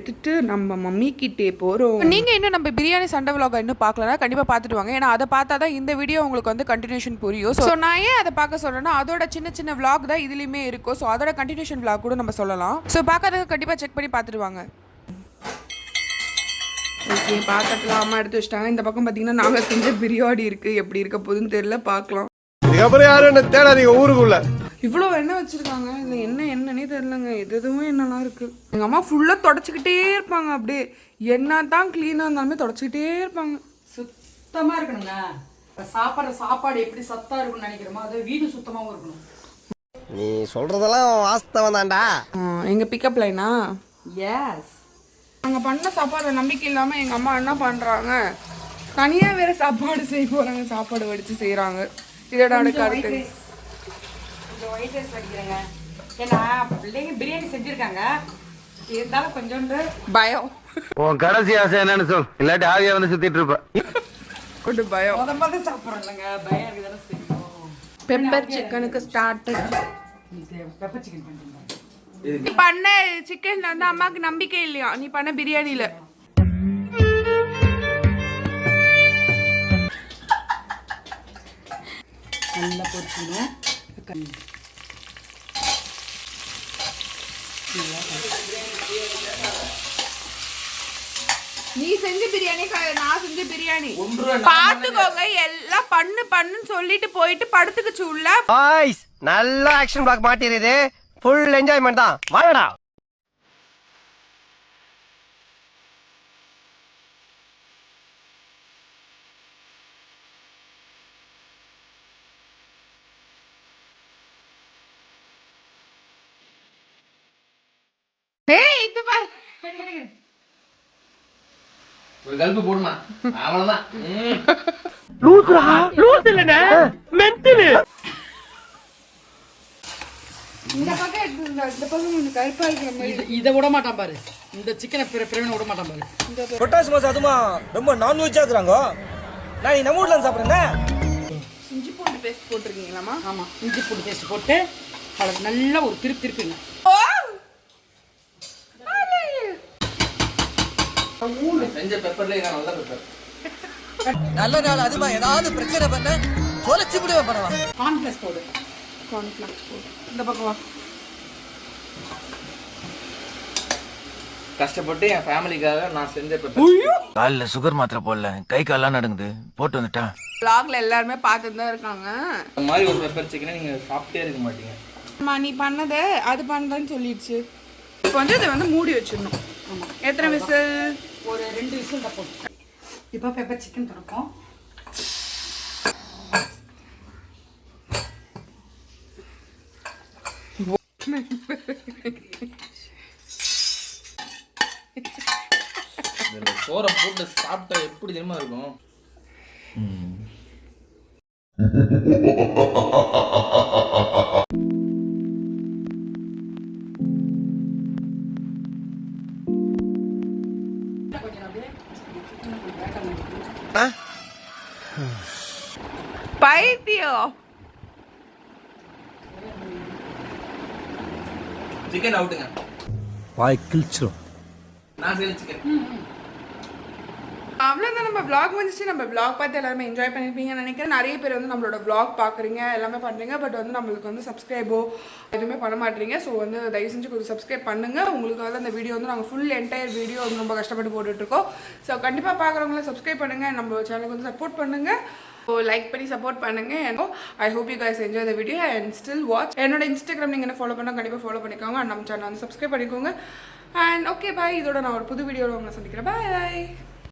சமைக்கிட்டே போகிறோம் நீங்கள் இன்னும் நம்ம பிரியாணி சண்டை vlog இன்னும் பார்க்கலனா கண்டிப்பாக பார்த்துட்டு வாங்க. ஏன்னா அதை பார்த்தா தான் இந்த வீடியோ உங்களுக்கு வந்து கண்டினியூஷன் புரியும். ஸோ நான் ஏன் அதை பார்க்க சொல்கிறேன்னா அதோட சின்ன சின்ன vlog தான் இதுலேயுமே இருக்கும். ஸோ அதோட கண்டினியூஷன் vlog கூட நம்ம சொல்லலாம். ஸோ பார்க்கறதுக்கு கண்டிப்பாக செக் பண்ணி பார்த்துட்டு வாங்க. ஓகே பாத்திரத்தில் அம்மா எடுத்து வச்சிட்டாங்க. இந்த பக்கம் பார்த்தீங்கன்னா நாங்கள் செஞ்ச பிரியாணி இருக்குது எப்படி இருக்க போகுதுன்னு தெரியல. பார்க்கலாம். இதுக்கப்புறம் யாரும் என்ன தேடாதீங்க ஊருக்குள்ள. இவ்வளோ எண்ணெய் வச்சிருக்காங்க. இந்த எண்ணெய் என்னன்னே தெரிலங்க எது எதுவும் எண்ணெய்லாம் இருக்கு. எங்கள் அம்மா ஃபுல்லாக தொடச்சிக்கிட்டே இருப்பாங்க அப்படியே. என்ன தான் க்ளீனாக இருந்தாலுமே தொடச்சிக்கிட்டே இருப்பாங்க. சுத்தமா இருக்கணுங்க. சாப்பாடு சாப்பாடு எப்படி சத்தா இருக்கும்னு நினைக்கிறோமோ அது வீடு சுத்தமாவும் இருக்கணும். நீ சொல்றதெல்லாம் வாஸ்தவம் தான்டா. எங்கள் பிக்கப் லைனா எஸ் நாங்கள் பண்ண சாப்பாடு நம்பிக்கை இல்லாமல் எங்கள் அம்மா என்ன பண்ணுறாங்க தனியாக வேற சாப்பாடு செய்ய போகிறாங்க சாப்பாடு வடித்து செய்கிறாங்க இதோட கருத்து கொஞ்சம் ஒயிட் ரைஸ் வடிக்கிறேங்க. ஏன்னா பிள்ளைங்க பிரியாணி செஞ்சிருக்காங்க. இருந்தாலும் கொஞ்சோண்டு பயம். உன் கடைசி ஆசை என்னன்னு சொல். இல்லாட்டி ஆவியா வந்து சுத்திட்டு இருப்ப. கொஞ்சம் பயம். முத முத சாப்பிட்றோம் இல்லைங்க பயம் இருக்குதானே செய்யும். பெப்பர் சிக்கனுக்கு ஸ்டார்ட் இது பெப்பர் சிக்கன் பண்ண சிக்கன்ல வந்து அம்மாக்கு நம்பிக்கை இல்லையா? நீ பண்ண பிரியாணில நல்லா பொரிச்சிக்கணும் நீ செஞ்ச பிரியாணி நான் செஞ்ச பிரியாணி. பாத்துக்கோங்க எல்லாம் பண்ணு பண்ணுன்னு சொல்லிட்டு போயிட்டு படுத்துக்குச்சு உள்ள. பாய்ஸ் நல்ல ஆக்ஷன் பிளாக் மாட்டிருது ஃபுல் என்ஜாய்மெண்ட் தான். வாங்கடா ஏய் இது பாரு. ஒரு கல்ப்பு போடுமா? அவ்வளவுதான். இந்த பக்கம் எடுத்துருந்தா இந்த பக்கம் கொஞ்சம் கருப்பா இருக்கிற மாதிரி. இது விட மாட்டான் பாரு. இந்த சிக்கனை பிற பிறவினை விட மாட்டான் பாரு. பொட்டாசி மாசம் அதுமா ரொம்ப நான்வெஜ்ஜா இருக்கிறாங்க. நான் நம்ம வீட்ல சாப்பிடுறேன் இஞ்சி பூண்டு பேஸ்ட் போட்டிருக்கீங்களாமா ஆமா இஞ்சி பூண்டு பேஸ்ட் போட்டு அதை நல்லா ஒரு திருப்பி திருப்பிங்க செஞ்ச பெப்பர்லயே நான் நல்ல பெப்பர் நல்ல நாள் அதுமா ஏதாவது பிரச்சனை பண்ண தொலைச்சு விடுவேன் பண்ணவா கான்ஃபிளஸ் போடு. கார்ன்ஃபிளக்ஸ் போடு. இந்த பக்கம் வா. கஷ்டப்பட்டு என் ஃபேமிலிக்காக நான் செஞ்ச பெப்பர் காலில் சுகர் மாத்திரை போடல. கை கால்லாம் நடுங்குது. போட்டு வந்துட்டா? Vlogல எல்லாருமே பார்த்துட்டு தான் இருக்காங்க. இந்த மாதிரி ஒரு பெப்பர் சிக்கனை நீங்க சாப்பிட்டே இருக்க மாட்டீங்க. அம்மா நீ பண்ணதை அது பண்ணுறேன்னு சொல்லிடுச்சு. இப்போ வந்து இதை வந்து மூடி வச்சிடணும். எத்தனை விசில்? விசில் தான் போட்டு இப்போ பெப்பர் சிக்கன் திறப்போம் இதுல சோறை போட்டு சாப்பிட்டா எப்படி தெரியுமா இருக்கும்? பைத்தியம். சிக்கன் அவுட்டுங்க வாய் கிழிச்சிரும். நான் சிக்கன் அவ்வளோதான் நம்ம vlog வந்துச்சு நம்ம vlog பார்த்து எல்லாருமே என்ஜாய் பண்ணியிருப்பீங்கன்னு நினைக்கிறேன். நிறைய பேர் வந்து நம்மளோட vlog பார்க்குறீங்க எல்லாமே பண்ணுறீங்க பட் வந்து நம்மளுக்கு வந்து சப்ஸ்கிரைபோ எதுவுமே பண்ண மாட்டீங்க. ஸோ வந்து தயவு செஞ்சு கொஞ்சம் சப்ஸ்கிரைப் பண்ணுங்கள் உங்களுக்கு வந்து அந்த வீடியோ வந்து நாங்கள் ஃபுல் என்டையர் வீடியோ வந்து ரொம்ப கஷ்டப்பட்டு போட்டுட்ருக்கோம். ஸோ கண்டிப்பாக பார்க்குறவங்கள சப்ஸ்கிரைப் பண்ணுங்கள் நம்ம சேனலுக்கு வந்து சப்போர்ட் பண்ணுங்கள் ஸோ லைக் பண்ணி சப்போர்ட் பண்ணுங்க. I hope you guys enjoy the video and still watch என்னோட இன்ஸ்டாகிராம் நீங்கள் என்ன ஃபாலோ பண்ணால் கண்டிப்பாக ஃபாலோ பண்ணிக்கோங்க. And நம்ம சேனல் வந்து சப்ஸ்கிரைப் பண்ணிக்கோங்க. அண்ட் ஓகே பாய் இதோட நான் ஒரு புது வீடியோவில் உங்களை சந்திக்கிறேன். பாய்